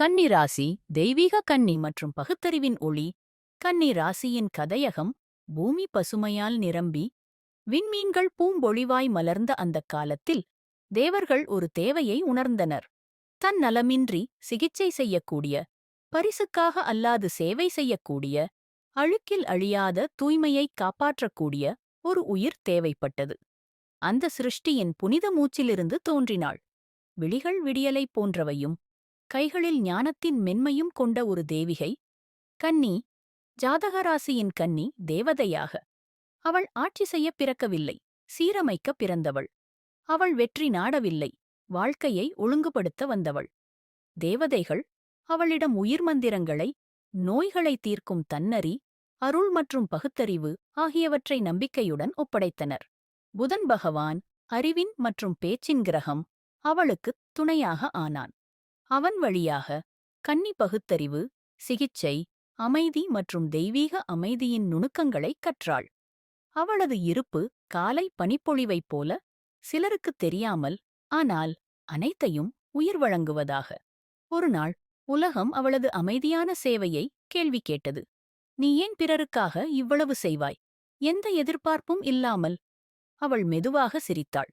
கன்னி ராசி தெய்வீக கன்னி மற்றும் பகுத்தறிவின் ஒளி. கன்னி ராசியின் கதையகம் பூமி பசுமையால் நிரம்பி. விண்மீன்கள் பூம்பொழிவாய் மலர்ந்த அந்தக் காலத்தில் தேவர்கள் ஒரு தேவையை உணர்ந்தனர். தன் நலமின்றி சிகிச்சை செய்யக்கூடிய பரிசுக்காக அல்லாது சேவை செய்யக்கூடிய அழுக்கில் அழியாத தூய்மையைக் காப்பாற்றக்கூடிய ஒரு உயிர் தேவைப்பட்டது. அந்த சிருஷ்டியின் புனித மூச்சிலிருந்து தோன்றினாள். விழிகள் விடியலை போன்றவையும் கைகளில் ஞானத்தின் மென்மையும் கொண்ட ஒரு தேவிகை கன்னி ஜாதகராசியின் கன்னி தேவதையாக. அவள் ஆட்சி செய்ய பிறக்கவில்லை சீரமைக்க பிறந்தவள். அவள் வெற்றி நாடவில்லை வாழ்க்கையை ஒழுங்குபடுத்த வந்தவள். தேவதைகள் அவளிடம் உயிர் மந்திரங்களை நோய்களை தீர்க்கும் தன்னறி அருள் மற்றும் பகுத்தறிவு ஆகியவற்றை நம்பிக்கையுடன் ஒப்படைத்தனர். புதன் பகவான் அறிவின் மற்றும் பேச்சின் கிரகம் அவளுக்குத் துணையாக ஆனான். அவன் வழியாக கன்னி பகுத்தறிவு சிகிச்சை அமைதி மற்றும் தெய்வீக அமைதியின் நுணுக்கங்களைக் கற்றாள். அவளது இருப்பு காலை பனிப்பொழிவைப் போல சிலருக்குத் தெரியாமல் ஆனால் அனைத்தையும் உயிர் வழங்குவதாக. ஒருநாள் உலகம் அவளது அமைதியான சேவையை கேள்வி கேட்டது. நீ ஏன் பிறருக்காக இவ்வளவு செய்வாய்? எந்த எதிர்பார்ப்பும் இல்லாமல். அவள் மெதுவாக சிரித்தாள்.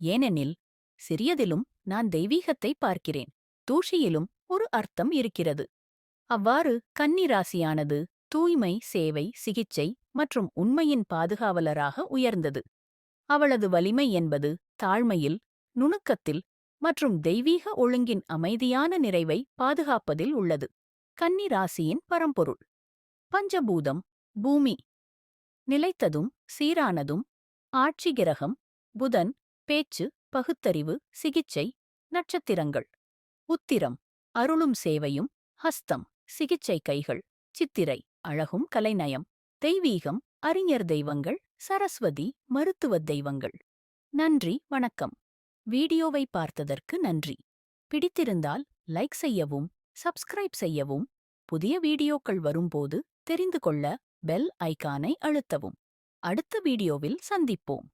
ஏனெனில் சிறியதிலும் நான் தெய்வீகத்தை பார்க்கிறேன். தூஷியிலும் ஒரு அர்த்தம் இருக்கிறது. அவ்வாறு கன்னிராசியானது தூய்மை சேவை சிகிச்சை மற்றும் உண்மையின் பாதுகாவலராக உயர்ந்தது. அவளது வலிமை என்பது தாழ்மையில் நுணுக்கத்தில் மற்றும் தெய்வீக ஒழுங்கின் அமைதியான நிறைவை பாதுகாப்பதில் உள்ளது. கன்னி ராசியின் பரம்பொருள். பஞ்சபூதம் பூமி. நிலைத்ததும் சீரானதும் ஆட்சி கிரகம் புதன் பேச்சு பகுத்தறிவு சிகிச்சை நட்சத்திரங்கள். உத்திரம் அருளும் சேவையும் ஹஸ்தம் சிகிச்சை கைகள் சித்திரை அழகும் கலைநயம் தெய்வீகம் அறிஞர் தெய்வங்கள் சரஸ்வதி மருத்துவத் தெய்வங்கள். நன்றி வணக்கம். வீடியோவை பார்த்ததற்கு நன்றி. பிடித்திருந்தால் லைக் செய்யவும் சப்ஸ்கிரைப் செய்யவும் புதிய வீடியோக்கள் வரும்போது தெரிந்து கொள்ள பெல் ஐக்கானை அழுத்தவும். அடுத்த வீடியோவில் சந்திப்போம்.